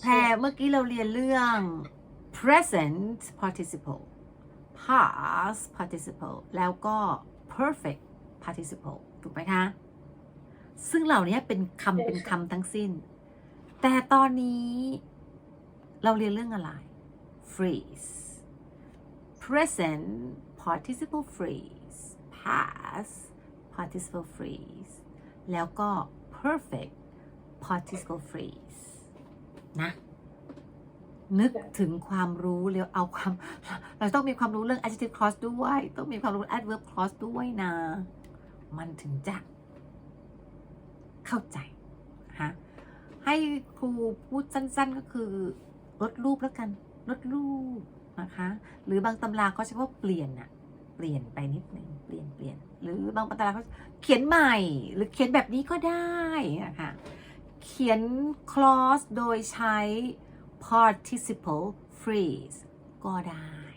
แพรเมื่อกี้เราเรียนเรื่อง present participle past participle แล้วก็ perfect participle ถูกไหมคะ ซึ่งเหล่านี้เป็นคำเป็นคำทั้งสิ้น แต่ตอนนี้เราเรียนเรื่องอะไร phrase present participle phrase past participle phrase แล้วก็ perfect participle phrase นะ นึกถึงความรู้แล้วเอาความ เราต้องมีความรู้เรื่อง adjective clause ด้วย ต้องมีความรู้ adverb clause ด้วยนะ มันถึงจะเข้าใจฮะให้ครูพูดสั้น ๆก็คือลดรูปแล้วกันลดรูปนะคะ หรือบางตำราเขาใช้คำว่าเปลี่ยนอะเปลี่ยนไปนิดหนึ่งเปลี่ยนเปลี่ยน หรือบางตำราเขาเขียนใหม่ หรือเขียนแบบนี้ก็ได้นะคะ เขียน clause โดยใช้ participle phrase ก็ได้